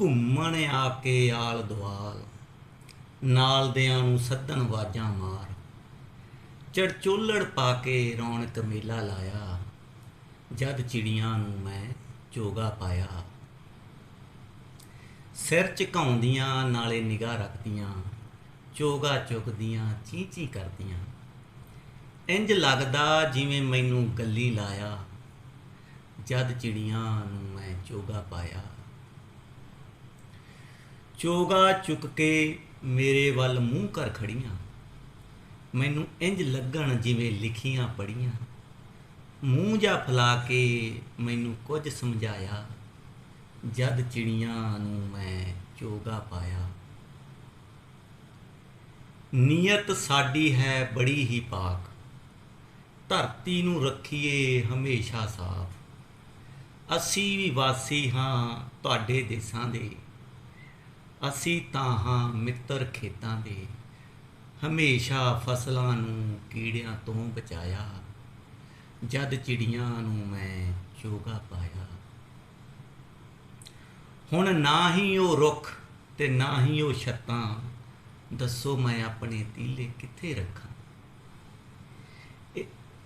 ਘੁੰਮਣ ਆ ਕੇ ਆਲ ਦੁਆਲ ਨਾਲਦਿਆਂ ਨੂੰ ਸੱਦਣ ਵਾਜਾਂ ਮਾਰ। ਚੜਚੋਲੜ ਪਾ ਕੇ ਰੌਣਕ ਮੇਲਾ ਲਾਇਆ, ਜਦ ਚਿੜੀਆਂ ਨੂੰ ਮੈਂ ਚੋਗਾ ਪਾਇਆ। ਸਿਰ ਝੁਕਾਉਂਦੀਆਂ, ਨਾਲੇ ਨਿਗਾਹ ਰੱਖਦੀਆਂ, ਚੋਗਾ ਚੁਗਦੀਆਂ ਚੀ ਚੀ ਕਰਦੀਆਂ। ਇੰਜ ਲੱਗਦਾ ਜਿਵੇਂ ਮੈਨੂੰ ਗੱਲੀ ਲਾਇਆ, ਜਦ ਚਿੜੀਆਂ ਨੂੰ ਮੈਂ ਚੋਗਾ ਪਾਇਆ। ਚੋਗਾ ਚੁੱਕ ਕੇ ਮੇਰੇ ਵੱਲ ਮੂੰਹ ਕਰ ਖੜੀਆਂ। ਮੈਨੂੰ ਇੰਜ ਲੱਗਣ ਜਿਵੇਂ ਲਿਖੀਆਂ ਪੜੀਆਂ ਮੂੰਹ ਜਾ ਫਲਾ ਕੇ ਮੈਨੂੰ ਕੁਝ ਸਮਝਾਇਆ। ਜਦ ਚਿੜੀਆਂ ਨੂੰ ਮੈਂ ਚੋਗਾ ਪਾਇਆ। ਨੀਅਤ ਸਾਡੀ ਹੈ ਬੜੀ ਹੀ ਪਾਕ। ਧਰਤੀ ਨੂੰ ਰੱਖੀਏ ਹਮੇਸ਼ਾ ਸਾਫ਼। ਅਸੀਂ ਵੀ ਵਾਸੀ ਹਾਂ ਤੁਹਾਡੇ ਦੇਸਾਂ ਦੇ। ਅਸੀਂ ਤਾਂ ਹਾਂ ਮਿੱਤਰ ਖੇਤਾਂ ਦੇ, ਹਮੇਸ਼ਾ ਫਸਲਾਂ ਨੂੰ ਕੀੜਿਆਂ ਤੋਂ ਬਚਾਇਆ। ਜਦ ਚਿੜੀਆਂ ਨੂੰ ਮੈਂ ਚੋਗਾ ਪਾਇਆ। ਹੁਣ ਨਾ ਹੀ ਉਹ ਰੁੱਖ ਤੇ ਨਾ ਹੀ ਉਹ ਛੱਤਾਂ, ਦੱਸੋ ਮੈਂ ਆਪਣੇ ਤੀਲੇ ਕਿੱਥੇ ਰੱਖਾਂ?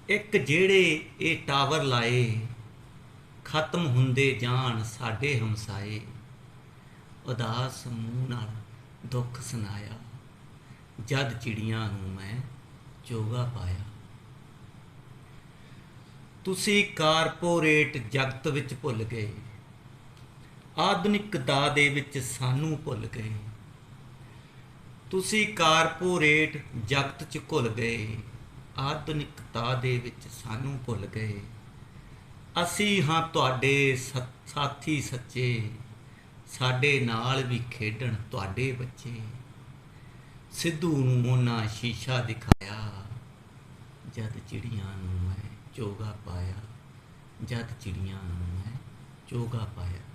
ਇੱਕ ਜਿਹੜੇ ਇਹ ਟਾਵਰ ਲਾਏ, ਖਤਮ ਹੁੰਦੇ ਜਾਣ ਸਾਡੇ ਹਮਸਾਏ। ਉਦਾਸ ਮੂੰਹ ਨਾਲ ਦੁੱਖ ਸੁਣਾਇਆ। ਜਦ ਚਿੜੀਆਂ ਨੂੰ ਮੈਂ ਚੋਗਾ ਪਾਇਆ। ਤੁਸੀਂ ਕਾਰਪੋਰੇਟ ਜਗਤ ਵਿੱਚ ਭੁੱਲ ਗਏ। ਆਧੁਨਿਕਤਾ ਦੇ ਵਿੱਚ ਸਾਨੂੰ ਭੁੱਲ ਗਏ। ਤੁਸੀਂ ਕਾਰਪੋਰੇਟ ਜਗਤ 'ਚ ਭੁੱਲ ਗਏ। ਆਧੁਨਿਕਤਾ ਦੇ ਵਿੱਚ ਸਾਨੂੰ ਭੁੱਲ ਗਏ। ਅਸੀਂ ਹਾਂ ਤੁਹਾਡੇ ਸ- ਸਾਥੀ ਸੱਚੇ। ਸਾਡੇ ਨਾਲ ਵੀ ਖੇਡਣ ਤੁਹਾਡੇ ਬੱਚੇ। ਸਿੱਧੂ ਨੂੰ ਉਹਨਾਂ ਸ਼ੀਸ਼ਾ ਦਿਖਾਇਆ। ਜਦ ਚਿੜੀਆਂ ਨੂੰ ਮੈਂ ਚੋਗਾ ਪਾਇਆ। ਜਦ ਚਿੜੀਆਂ ਨੂੰ ਮੈਂ ਚੋਗਾ ਪਾਇਆ।